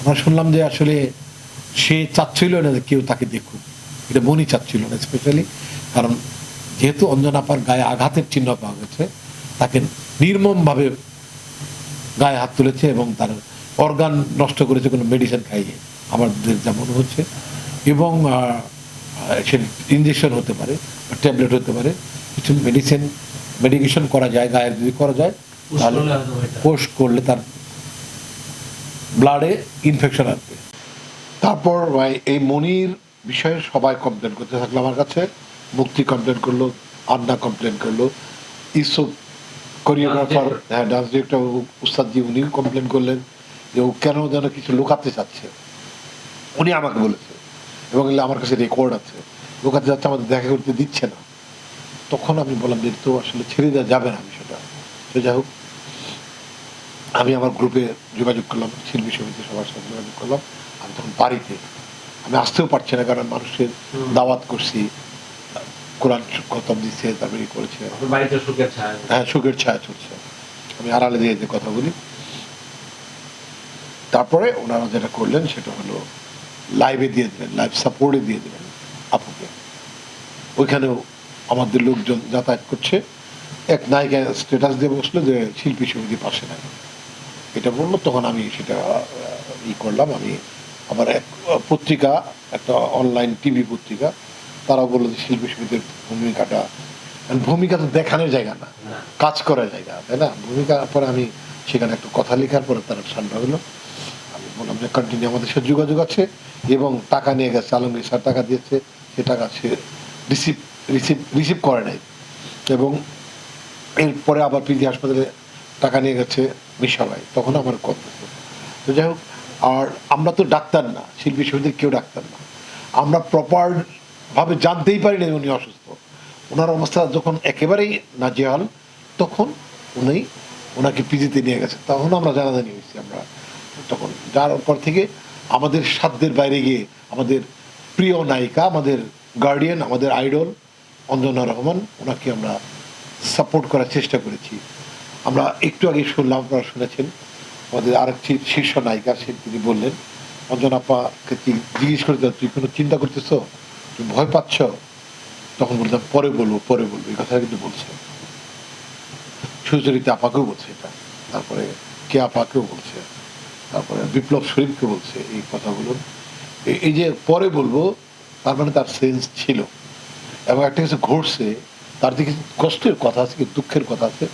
আমরা শুনলাম যে আসলে সে চাচ্ছিল না যে কেউ তাকে দেখুক। এটা মনই চাচ্ছিল না স্পেশালি কারণ যেহেতু অঞ্জনাপার গায়ে আঘাতের চিহ্ন পাওয়া গেছে তাকে নির্মমভাবে গায়ে হাত তুলেছে এবং তার অর্গান নষ্ট করেছে কোনো মেডিসিন খাইয়ে। আমাদের যা মনে হচ্ছে। এবং সে ইঞ্জেকশন হতে পারে ট্যাবলেট হতে পারে। কিছু মেডিসিন মেডিকেশন করা যায় গায়ে যদি করা যায় তাহলে পোস্ট করলে তার ব্লাডে ইনফেকশন আসবে। তারপর ভাই এই মনির বিষয়ে সবাই কমপ্লেন করতে থাকল আমার কাছে মুক্তি কমপ্লেন করল আন্না কমপ্লেন করল ইসুফ কোরিওগ্রাফার হ্যাঁ ডান্স ডিরেক্টর উস্তাদজি উনি কমপ্লেন করলেন যে ও কেন যেন কিছু লুকাতে চাচ্ছে। উনি আমাকে বলেছে এবং আমার কাছে রেকর্ড আছে। লুকাতে যাচ্ছে আমাদের দেখা করতে দিচ্ছে না। তখন আমি বললাম যে তো আসলে ছেড়ে দেওয়া যাবে না বিষয়টা। তো যাই হোক আমি আমার গ্রুপে যোগাযোগ করলাম শিল্পী সমিতি সবার সাথে যোগাযোগ করলাম। আমি তখন বাড়িতে আমি আসতেও পারছি না কারণ মানুষের দাওয়াত করছি। কোরআন খতম দিচ্ছে তারপরে করেছে। হ্যাঁ সুখের ছায়া চলছে। আমি আড়ালে দিয়ে যে কথা বলি। তারপরে ওনারা যেটা করলেন সেটা হলো লাইভে দিয়ে দিলেন লাইভ সাপোর্টে দিয়ে দিলেন আপুকে। ওইখানেও আমাদের লোকজন যাতায়াত করছে। এক নায়িকা স্ট্যাটাস দিয়ে বসল যে শিল্পী সমিতি পাশে নাই এটা বলল তখন আমি সেটা ই করলাম আমি আমার এক পত্রিকা একটা অনলাইন টিভি পত্রিকা তারাও বলল যে শিল্পী সমিতির ভূমিকাটা ভূমিকা তো দেখানোর জায়গা না না। কাজ করার জায়গা তাই না? ভূমিকা পরে আমি সেখানে একটা কথা লেখার পরে তারা ঠান্ডা হলো। আমি বললাম যে কন্টিনিউ আমাদের সাথে যোগাযোগ আছে এবং টাকা নিয়ে গেছে আলমগীর স্যার টাকা দিয়েছে সে টাকা সে রিসিভ রিসিভ রিসিভ করে নাই। এবং এরপরে আবার পিজি হাসপাতালে টাকা নিয়ে গেছে মিশা তখন আমার কথা তো যাই হোক, আর আমরা তো ডাক্তার না, শিল্পী সমিতির কেউ ডাক্তার না। আমরা প্রপার ভাবে জানতেই পারি না উনি অসুস্থ। ওনার অবস্থা যখন একেবারেই নাজেহাল, তখন উনি ওনাকে পিজিতে নিয়ে গেছে। তখন আমরা জানাজানি হয়েছি আমরা। তখন যার পর থেকে আমাদের সাধ্যের বাইরে গিয়ে আমাদের প্রিয় নায়িকা, আমাদের গার্ডিয়ান আমাদের আইডল অঞ্জনা রহমান, ওনাকে আমরা সাপোর্ট করার চেষ্টা করেছি। আমরা একটু আগে শুনলাম, আপনারা শুনেছেন, আমাদের আরেকটি শীর্ষ নায়িকা, সে তিনি বললেন, অঞ্জনা আপাকে জি- জিজ্ঞেস করে তুই কোনো চিন্তা করতেছ? তুমি ভয় পাচ্ছ? তখন বলতাম পরে বলব পরে বলব। এই কথা কিন্তু বলছে সুচরিতা আপাকেও বলছে এটা। তারপরে কে আপাকেও বলছে। তারপরে বিপ্লব শরীফকে বলছে এই কথাগুলো। এই- যে পরে বলব, তার মানে তার সেন্স ছিল। এবং একটা কিছু ঘটছে, তার দিকে কষ্টের কথা আছে, দুঃখের কথা আছে।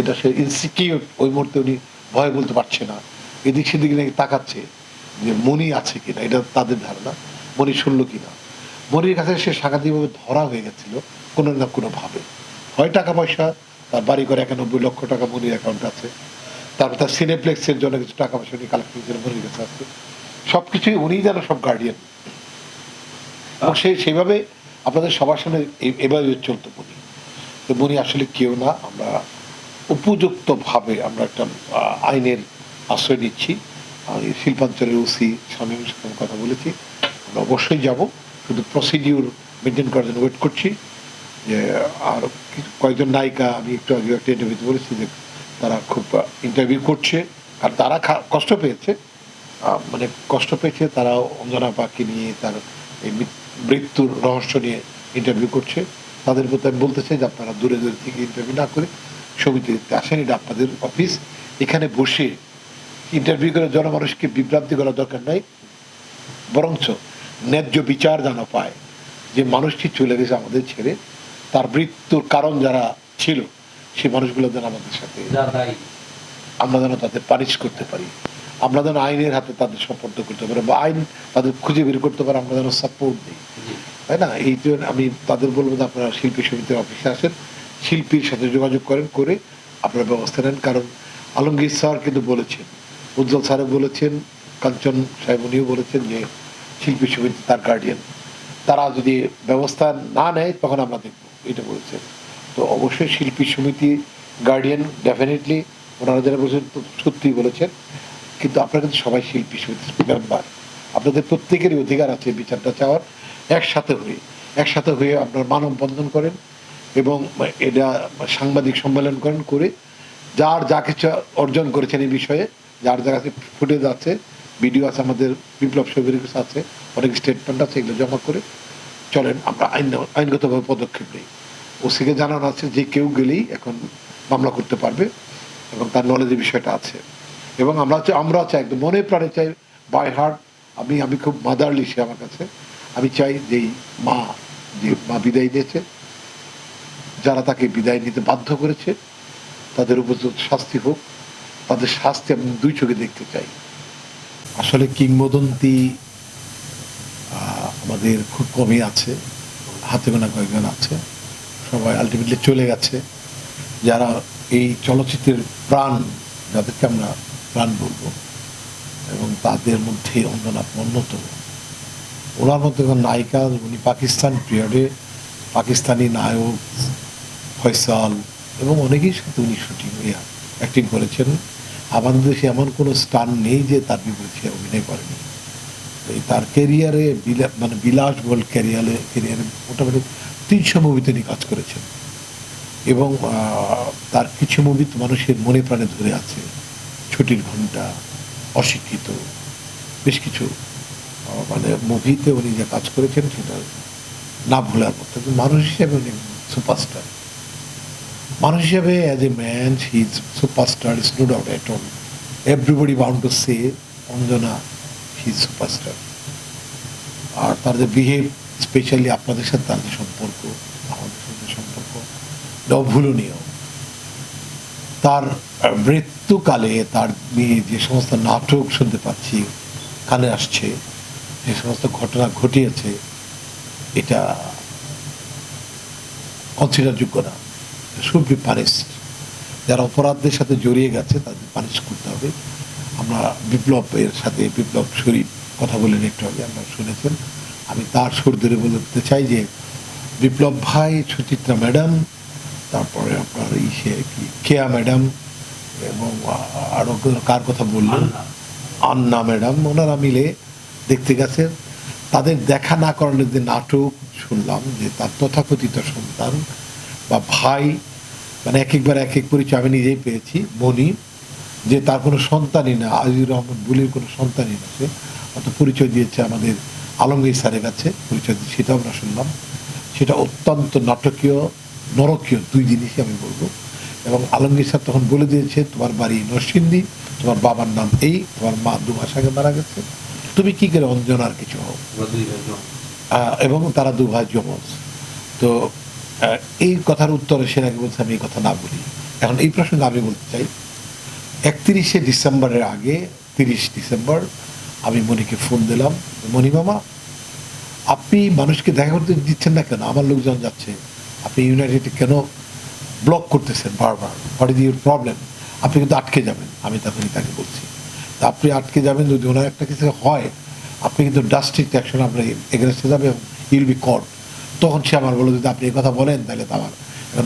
এটা সে ইনসিকিউর ওই মুহূর্তে উনি ভয় বলতে পারছে না। এদিক সেদিক নাকি তাকাচ্ছে যে মনি আছে কিনা, এটা তাদের ধারণা। মনি শুনল কিনা। মনির কাছে সে সাংঘাতিকভাবে ধরা হয়ে গেছিল, কোনো না কোনো ভাবে। হয় টাকা পয়সা, তার বাড়ি করে একানব্বই লক্ষ টাকা মনির অ্যাকাউন্ট আছে। তারপর তার সিনেপ্লেক্সের জন্য কিছু টাকা পয়সা নিয়ে কালেক্ট করে মনির কাছে আছে সব কিছুই উনিই যেন সব গার্ডিয়ান এবং সেই সেইভাবে আপনাদের সবার সামনে এভাবে চলতো মনি তো মনি আসলে কেউ না, আমরা উপযুক্তভাবে আমরা একটা আইনের আশ্রয় নিচ্ছি। আমি শিল্পাঞ্চলের ওসি স্বামীর সাথে কথা বলেছি। আমরা অবশ্যই যাব শুধু প্রসিডিউর মেনটেন করার জন্য ওয়েট করছি যে, আর কয়েকজন নায়িকা, আমি একটু আগে একটা ইন্টারভিউতে বলেছি যে, তারা খুব ইন্টারভিউ করছে। আর তারা কষ্ট পেয়েছে। মানে কষ্ট পেয়েছে, তারা অঞ্জনা পাখি নিয়ে তার এই মৃত্যুর রহস্য নিয়ে ইন্টারভিউ করছে। তাদের প্রতি আমি বলতে চাই যে, আপনারা দূরে দূরে থেকে ইন্টারভিউ না করে সমিতিতে আসেন এটা আপনাদের অফিস এখানে বসে ইন্টারভিউ করে জনমানুষকে বিভ্রান্তি করার দরকার নাই বরঞ্চ ন্যায্য বিচার যেন পায়। যে মানুষটি চলে গেছে আমাদের ছেড়ে তার মৃত্যুর কারণ যারা ছিল সেই মানুষগুলো যেন আমাদের সাথে আমরা যেন তাদের পানিশ করতে পারি। আমরা যেন আইনের হাতে তাদের সম্পর্ক করতে পারি বা আইন তাদের খুঁজে বের করতে পারে আমরা যেন সাপোর্ট দিই। তাই না? এই জন্য আমি তাদের বলব যে আপনারা শিল্পী সমিতির অফিসে আসেন। শিল্পীর সাথে যোগাযোগ করেন, করে আপনারা ব্যবস্থা নেন। কারণ আলমগীর স্যার কিন্তু বলেছেন, উজ্জ্বল স্যারও বলেছেন, কাঞ্চন সাহেব উনিও বলেছেন যে শিল্পী সমিতি তার গার্ডিয়ান তারা যদি ব্যবস্থা না নেয়, তখন আমরা দেখব, এটা বলেছেন। তো অবশ্যই শিল্পী সমিতি গার্ডিয়ান ডেফিনেটলি ওনারা যারা বলেছেন সত্যিই বলেছেন। কিন্তু আপনারা কিন্তু সবাই শিল্পী সমিতির মেম্বার আপনাদের প্রত্যেকেরই অধিকার আছে বিচারটা চাওয়ার। একসাথে হয়ে একসাথে হয়ে আপনারা মানববন্ধন করেন। এবং এটা সাংবাদিক সম্মেলন করেন করে যার যা কিছু অর্জন করেছেন এই বিষয়ে, যার যা কাছে ফুটে যাচ্ছে ভিডিও আছে আমাদের, বিপ্লব কাছে আছে, অনেক স্টেটমেন্ট আছে, এগুলো জমা করে চলেন, আমরা আইন আইনগতভাবে পদক্ষেপ নেই। ওসিকে জানানো আছে যে কেউ গেলেই এখন মামলা করতে পারবে এবং তার নলেজের বিষয়টা আছে। এবং আমরা চাই আমরা চাই একদম মনে প্রাণে চাই বাই হার্ট আমি আমি খুব মাদারলি সে আমার কাছে। আমি চাই যে এই মা যে মা বিদায় নিয়েছে যারা তাকে বিদায় নিতে বাধ্য করেছে, তাদের উপযুক্ত শাস্তি হোক, তাদের শাস্তি আমি দুই চোখে দেখতে চাই। আসলে কিংবদন্তি আমাদের খুব কমই আছে, হাতে গোনা কয়েকজন আছে, সবাই আলটিমেটলি চলে গেছে। যারা এই চলচ্চিত্রের প্রাণ, যাদেরকে আমরা প্রাণ বলব, এবং তাদের মধ্যে অঞ্জনা অন্যতম। ওনার মধ্যে নায়িকা উনি পাকিস্তান পিরিয়ডে পাকিস্তানি নায়ক ফয়সাল এবং অনেকেই সাথে উনি শুটিং অ্যাক্টিং করেছেন। আমাদের দেশে এমন কোনো স্টান নেই যে তার বিপরীতে অভিনয় করেনি। এই তার ক্যারিয়ারে মানে বিলাস গোল্ড ক্যারিয়ারে ক্যারিয়ারে মোটামুটি তিনশো মুভিতে উনি কাজ করেছেন। এবং তার কিছু মুভি তো মানুষের মনে প্রাণে ধরে আছে। ছুটির ঘণ্টা অশিক্ষিত, বেশ কিছু মানে মুভিতে উনি যে কাজ করেছেন সেটা না ভোলার মতো। মানুষ হিসেবে উনি সুপারস্টার মানুষ হিসেবে as a man he is superstar is no doubt at all everybody bound to say Anjana he superstar আর যে বিহেভ স্পেশালি আপনাদের সাথে তার সম্পর্ক, আমাদের সাথে সম্পর্ক অভুলনীয় তার মৃত্যুকালে তার নিয়ে যে সমস্ত নাটক শুনতে পাচ্ছি, কানে আসছে, যে সমস্ত ঘটনা ঘটিয়েছে, এটা কনসিডারযোগ্য না। শুড বি পানিশড যারা অপরাধদের সাথে জড়িয়ে গেছে তাদের পানিশ করতে হবে। আমরা বিপ্লবের সাথে বিপ্লব শরীফ কথা বলেন একটু আগে আপনারা শুনেছেন। আমি তার সুর ধরে বলতে চাই যে বিপ্লব ভাই সুচিত্রা ম্যাডাম তারপরে আপনার ইসে কি কেয়া ম্যাডাম এবং আরও কার কথা বললেন? আন্না। ম্যাডাম ওনারা মিলে দেখতে গেছেন তাদের দেখা না করালে যে নাটক শুনলাম যে তার তথাকথিত সন্তান বা ভাই মানে এক একবার এক এক পরিচয় আমি নিজেই পেয়েছি মনি যে তার কোনো সন্তানই না আজিজুর রহমান বুলির কোনো সন্তানই না সে। অত পরিচয় দিয়েছে আমাদের আলমগীর স্যারের কাছে পরিচয় দিয়ে সেটা আমরা শুনলাম। সেটা অত্যন্ত নাটকীয় নরকীয় দুই জিনিসই আমি বলব। এবং আলমগীর স্যার তখন বলে দিয়েছে তোমার বাড়ি নরসিংদী তোমার বাবার নাম এই তোমার মা দু মাস আগে মারা গেছে। তুমি কি করে অঞ্জনার কিছু হও? এবং তারা দু ভাই যমজ তো এই কথার উত্তরে সে নাকি বলছে, আমি এই কথা না বলি। এখন এই প্রসঙ্গে আমি বলতে চাই। একত্রিশে ডিসেম্বরের আগে, তিরিশ ডিসেম্বর, আমি মনিকে ফোন দিলাম মনি মামা, আপনি মানুষকে দেখা করতে দিচ্ছেন না কেন? আমার লোকজন যাচ্ছে। আপনি ইউনাইটেড কেন ব্লক করতেছেন বারবার? হোয়াট ইজ ইউর প্রবলেম আপনি কিন্তু আটকে যাবেন। আমি তখনই তাকে বলছি, তা আপনি আটকে যাবেন যদি ওনার একটা কিছু হয়, আপনি কিন্তু ডাস্ট্রিক্ট অ্যাকশন আপনার এগেনস্টে যাবে ইউল বি কট তখন সে আমার বলে যদি আপনি কথা বলেন, তাহলে তো আমার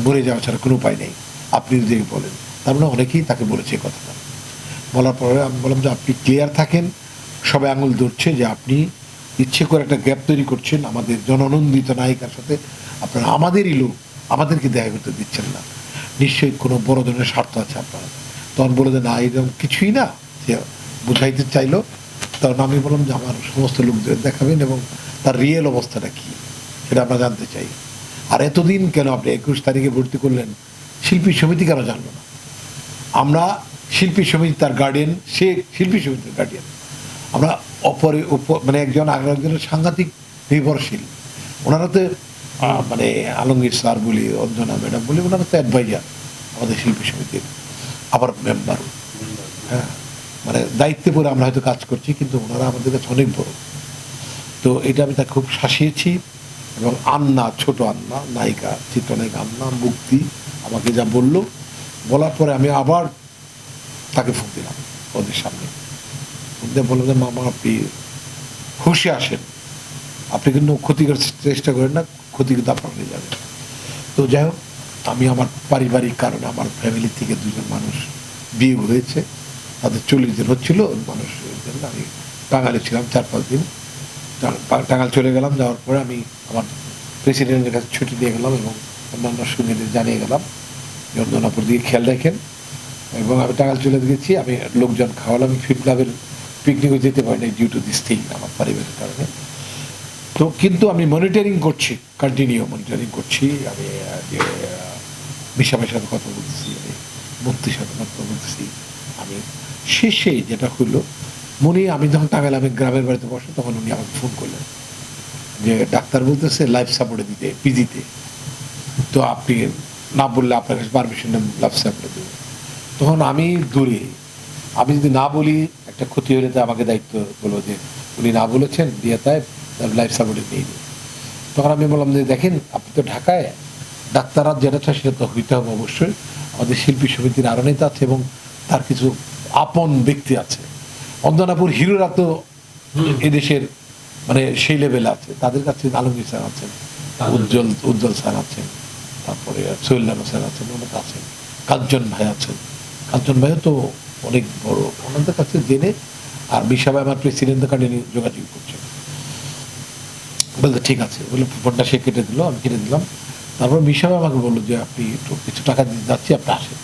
মরে যাওয়া ছাড়া কোনো উপায় নেই। আপনি যদি বলেন, তার মানে অনেকেই তাকে বলেছে এই কথাটা। বলার পরে আমি বললাম যে, আপনি ক্লিয়ার থাকেন, সবাই আঙুল ধরছে যে আপনি ইচ্ছে করে একটা গ্যাপ তৈরি করছেন, আমাদের জননন্দিত নায়িকার সাথে আপনারা আমাদেরই লোক, আমাদেরকে দেখা করতে দিচ্ছেন না। নিশ্চয়ই কোনো বড় ধরনের স্বার্থ আছে আপনার। তখন বলে যে, না, এরকম কিছুই না। সে বুঝাইতে চাইলো। তখন আমি বললাম যে, আমার সমস্ত লোকদের দেখাবেন এবং তার রিয়েল অবস্থাটা কি? সেটা আমরা জানতে চাই। আর এতদিন কেন আপনি একুশ তারিখে ভর্তি করলেন? শিল্পী সমিতি কেন জানলো না? আমরা শিল্পী সমিতি তার গার্ডিয়ান সে শিল্পী সমিতির গার্ডিয়ান আমরা অপরে মানে একজন আর একজনের সাংঘাতিক নির্ভরশীল। ওনারা তো মানে আলমগীর স্যার বলি, অঞ্জনা ম্যাডাম বলি, ওনারা তো অ্যাডভাইজার আমাদের শিল্পী সমিতির আবার মেম্বারও হ্যাঁ মানে দায়িত্বে পরে আমরা হয়তো কাজ করছি, কিন্তু ওনারা আমাদের কাছে অনেক বড়। তো এটা আমি তাকে খুব শাসিয়েছি। এবং আন্না, ছোট আন্না, নায়িকা, চিত্রনায়িকা আন্না, মুক্তি আমাকে যা বলল, বলার পরে আমি আবার তাকে ফোন দিলাম ওদের সামনে। ফোন দিয়ে বললাম যে, মামা, আপনি হুশে আসেন। আপনি কিন্তু ক্ষতি চেষ্টা করেন না, ক্ষতি কিন্তু আপনার হয়ে যাবে। তো যাই হোক, আমি আমার পারিবারিক কারণে আমার ফ্যামিলি থেকে দুজন মানুষ বিয়ে হয়েছে। তাদের চল্লিশ দিন হচ্ছিল জন্য আমি টাঙ্গালে ছিলাম, চার পাঁচ দিন। টাঙ্গাল চলে গেলাম, যাওয়ার পরে আমি আমার প্রেসিডেন্টের কাছে ছুটি দিয়ে গেলাম এবং অন্যান্য সঙ্গীদের জানিয়ে গেলাম যন্ত্রণাপুর দিকে খেয়াল রাখেন। এবং আমি টাঙ্গাল চলে গেছি, আমি লোকজন খাওয়ালাম, আমি ফিল্ম ক্লাবের পিকনিকও যেতে পারি না ডিউ টু দিস থিং আমার পারিবারিক কারণে। তো কিন্তু আমি মনিটরিং করছি কন্টিনিউ মনিটরিং করছি, আমি যে মিশামের সাথে কথা বলতেছি, আমি মুক্তির সাথে কথা বলতেছি। আমি শেষে যেটা হলো মনি, আমি যখন টাঙ্গাইল আমি গ্রামের বাড়িতে বসে, তখন উনি আমাকে ফোন করলেন যে, ডাক্তার বলতেছে লাইফ সাপোর্টে দিতে পিজিতে তো। আপনি না বললে আপনার কাছে পারমিশন লাইফ সাপোর্টে দেবে। তখন আমি দূরে, আমি যদি না বলি, একটা ক্ষতি হলে তো আমাকে দায়িত্ব বলব যে, উনি না বলেছেন, দিয়ে তাই লাইফ সাপোর্টে নিয়ে নিই তখন আমি বললাম যে, দেখেন, আপনি তো ঢাকায়, ডাক্তাররা যেটা চায় সেটা তো হইতে হবে অবশ্যই। আমাদের শিল্পী সমিতির আরও নেতা আছে এবং তার কিছু আপন ব্যক্তি আছে। অন্দনাপুর হিরোরা তো এদেশের মানে সেই লেভেল আছে। তাদের কাছে আলমগীর স্যার আছেন উজ্জ্বল উজ্জ্বল স্যার আছেন তারপরে সোহেল রানা স্যার আছেন অনেক আছেন কাঞ্চন ভাই আছেন। কাঞ্চন ভাইও তো অনেক বড়। ওনাদের কাছে জেনে আর বিশা ভাই আমার প্রেসিডেন্টের কার্ডে যোগাযোগ করছেন বলতে ঠিক আছে। বলে ফোনটা সে কেটে দিল আমি কেটে দিলাম। তারপর মিশা ভাই আমাকে বলল যে আপনি একটু কিছু টাকা দিতে যাচ্ছি আপনি আসেন।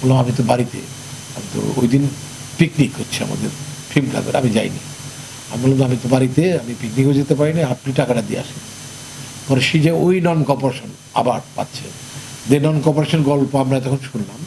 বললাম আমি তো বাড়িতে আমি তো ওই দিন পিকনিক হচ্ছে আমাদের। ফিল্ম ক্লাবের আমি যাইনি। আমি বললাম, আমি তো বাড়িতে, আমি পিকনিকও যেতে পারিনি, আপনি টাকাটা দিয়ে আসেন। পরে সে যে ওই নন কপারেশন আবার পাচ্ছে। যে নন কপারেশন গল্প আমরা তখন শুনলাম